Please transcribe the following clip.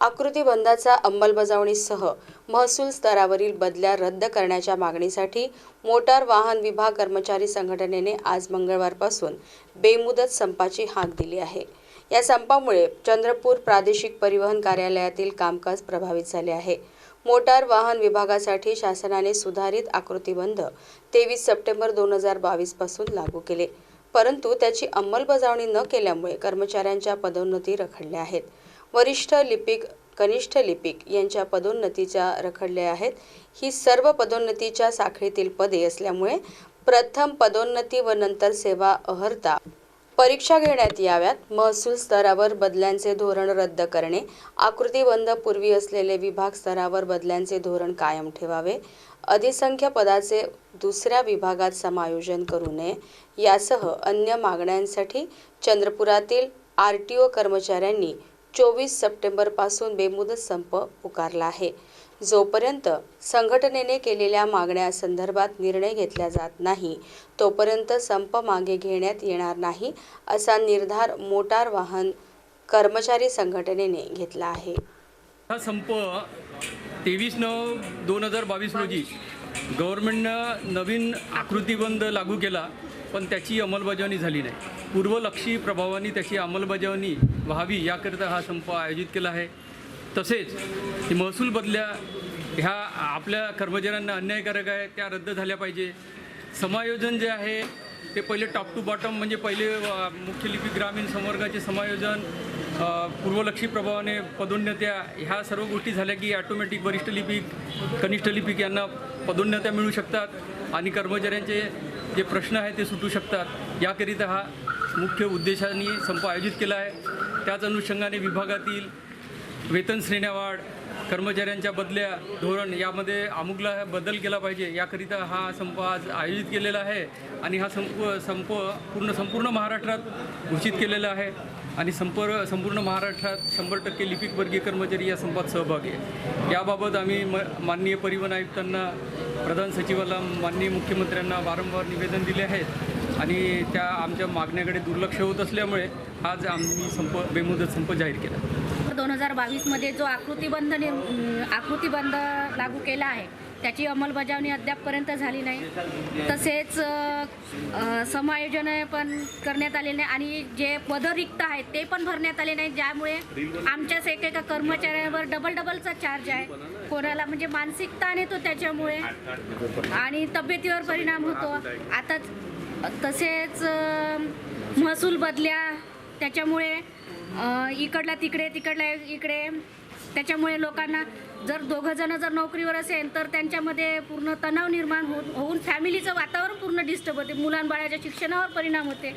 आकृतीबंधाचा अंमलबजावणीसह महसूल स्तरावरील बदल्या रद्द करण्याच्या मागणीसाठी मोटार वाहन विभाग कर्मचारी संघटनेने आज मंगळवारपासून बेमुदत संपाची हाक दिली आहे. या संपामुळे चंद्रपूर प्रादेशिक परिवहन कार्यालयातील कामकाज प्रभावित झाले आहे. मोटार वाहन विभागासाठी शासनाने सुधारित आकृतीबंध तेवीस सप्टेंबर दोन हजार बावीसपासून लागू केले. परंतु त्याची अंमलबजावणी न केल्यामुळे कर्मचाऱ्यांच्या पदोन्नती रखडल्या आहेत. वरिष्ठ लिपिक कनिष्ठ लिपिक यांच्या पदोन्नतीच्या रखडल्या आहेत. ही सर्व पदोन्नतीच्या साखळीतील पदे असल्यामुळे प्रथम पदोन्नती व नंतर सेवा अहर्ता परीक्षा घेण्यात याव्यात. महसूल स्तरावर बदल्यांचे धोरण रद्द करणे आकृतीबंध पूर्वी असलेले विभाग स्तरावर बदल्यांचे धोरण कायम ठेवावे अधिसंख्य पदाचे दुसऱ्या विभागात समायोजन करू नये यासह अन्य मागण्यांसाठी चंद्रपुरातील आर टी ओ कर्मचाऱ्यांनी चोवीस सप्टेंबरपासून बेमुदत संप पुकारला आहे. जोपर्यंत संघटनेने केलेल्या मागण्यासंदर्भात निर्णय घेतला जात नाही तोपर्यंत संप मागे घेण्यात येणार नाही असा निर्धार मोटार वाहन कर्मचारी संघटनेने घेतला आहे. हा संप तेवीस नऊ दोन हजार बावीस रोजी गव्हर्नमेंटनं नवीन आकृतीबंध लागू केला पण त्याची अंमलबजावणी झाली नाही. पूर्वलक्षी प्रभावाने त्याची अंमलबजावणी व्हावी याकरिता हा संप आयोजित केला आहे. तसेच ही महसूल बदल्या ह्या आपल्या कर्मचाऱ्यांना अन्यायकारक आहे त्या रद्द झाल्या पाहिजे. समायोजन जे आहे ते पहिले टॉप टू बॉटम म्हणजे पहिले मुख्य लिपी ग्रामीण संवर्गाचे समायोजन पूर्वलक्षी प्रभावाने पदोन्नत्या ह्या सर्व गोष्टी झाल्या की ॲटोमॅटिक वरिष्ठ लिपिक कनिष्ठ लिपिक यांना पदोन्नत्या मिळू शकतात आणि कर्मचाऱ्यांचे जे प्रश्न आहेत ते सुटू शकतात. याकरिता हा मुख्य उद्देशाने संप आयोजित केला आहे. त्याच अनुषंगाने विभागातील वेतन श्रेण्यावाढ कर्मचाऱ्यांच्या बदल्या धोरण यामध्ये अमुगला बदल केला पाहिजे. याकरिता हा संप आज आयोजित केलेला आहे आणि हा संप संप पूर्ण संपूर्ण महाराष्ट्रात घोषित केलेला आहे. आणि संपर संपूर्ण महाराष्ट्रात शंभर टक्के लिपिक वर्गीय कर्मचारी या संपात सहभागी आहे याबाबत आम्ही म माननीय परिवहन आयुक्तांना प्रधान सचिवाला माननीय मुख्यमंत्र्यांना वारंवार निवेदन दिले आहेत आणि त्या आमच्या मागण्याकडे दुर्लक्ष होत असल्यामुळे आज आम्ही संप बेमुदत संप जाहीर केला. दोन हजार बावीसमध्ये जो आकृतीबंध आकृतीबंध लागू केला आहे त्याची अंमलबजावणी अद्यापपर्यंत झाली नाही. तसेच समायोजन पण करण्यात आले नाही आणि जे पदं रिक्त आहेत ते पण भरण्यात आले नाही ज्यामुळे आमच्याच एकेका कर्मचाऱ्यांवर डबल डबलचा चार्ज आहे. कोणाला म्हणजे मानसिकता येतो त्याच्यामुळे आणि तब्येतीवर परिणाम होतो. आता तसेच महसूल बदल्या त्याच्यामुळे इकडला तिकडे तिकडला इकडे त्याच्यामुळे लोकांना जर दोघं जण जर नोकरीवर असेल तर त्यांच्यामध्ये पूर्ण तणाव निर्माण होऊन होऊन फॅमिलीचं वातावरण पूर्ण डिस्टर्ब होते. मुलांबाळाच्या शिक्षणावर परिणाम होते.